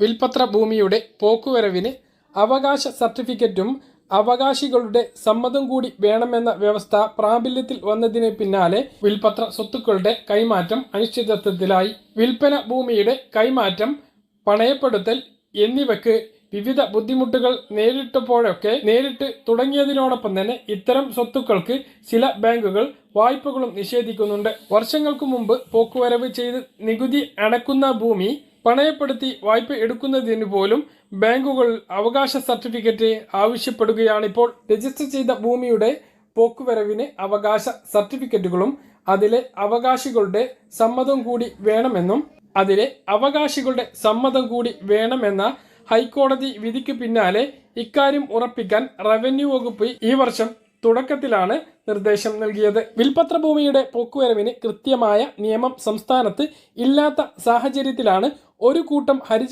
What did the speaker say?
വിൽപത്ര ഭൂമിയുടെ പോക്കുവരവിന് അവകാശ സർട്ടിഫിക്കറ്റും അവകാശികളുടെ സമ്മതം കൂടി വേണമെന്ന വ്യവസ്ഥ പ്രാബല്യത്തിൽ വന്നതിന് പിന്നാലെ വിൽപത്ര സ്വത്തുക്കളുടെ കൈമാറ്റം അനിശ്ചിതത്വത്തിലായി. വിൽപ്പന ഭൂമിയുടെ കൈമാറ്റം പണയപ്പെടുത്തൽ എന്നിവയ്ക്ക് വിവിധ ബുദ്ധിമുട്ടുകൾ നേരിട്ടപ്പോഴൊക്കെ നേരിട്ട് തുടങ്ങിയതിനോടൊപ്പം തന്നെ ഇത്തരം സ്വത്തുക്കൾക്ക് ചില ബാങ്കുകൾ വായ്പകളും നിഷേധിക്കുന്നുണ്ട്. വർഷങ്ങൾക്ക് മുമ്പ് പോക്കുവരവ് ചെയ്ത് നികുതി അടക്കുന്ന ഭൂമി പണയപ്പെടുത്തി വായ്പ എടുക്കുന്നതിന് പോലും ബാങ്കുകൾ അവകാശ സർട്ടിഫിക്കറ്റ് ആവശ്യപ്പെടുകയാണിപ്പോൾ രജിസ്റ്റർ ചെയ്ത ഭൂമിയുടെ പോക്കുവരവിന് അവകാശ സർട്ടിഫിക്കറ്റുകളും അതിലെ അവകാശികളുടെ സമ്മതം കൂടി വേണമെന്നും അതിലെ അവകാശികളുടെ സമ്മതം കൂടി വേണമെന്ന ഹൈക്കോടതി വിധിക്ക് പിന്നാലെ ഇക്കാര്യം ഉറപ്പിക്കാൻ റവന്യൂ വകുപ്പ് ഈ വർഷം തുടക്കത്തിലാണ് നിർദ്ദേശം നൽകിയത്. വിൽപത്ര ഭൂമിയുടെ പോക്കുവരവിന് കൃത്യമായ നിയമം സംസ്ഥാനത്ത് ഇല്ലാത്ത സാഹചര്യത്തിലാണ് ഒരു കൂട്ടം ഹരിജി